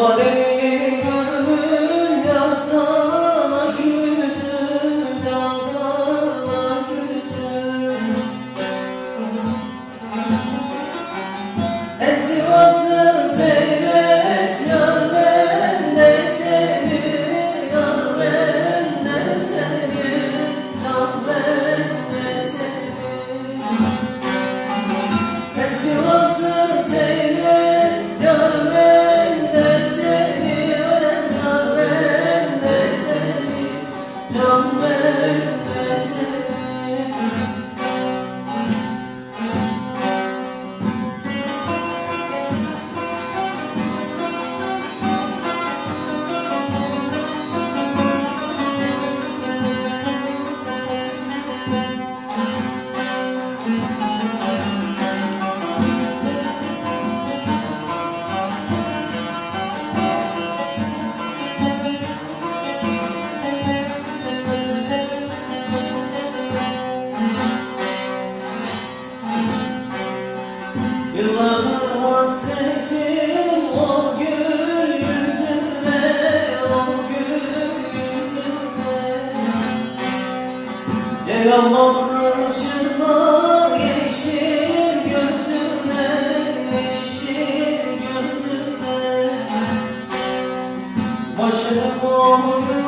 Sanma beni gönlüm yar sana küsüm Can sana küsüm Sen Sivas'ı seyret yar ben de seni Yar ben de seni Can ben de seni Sen Sivas'ı seyret Can ben Yıllardır hasretim o gül O gül yüzünde Ceylan bakışında yeşil gözünde Yeşil gözünde Başını koyup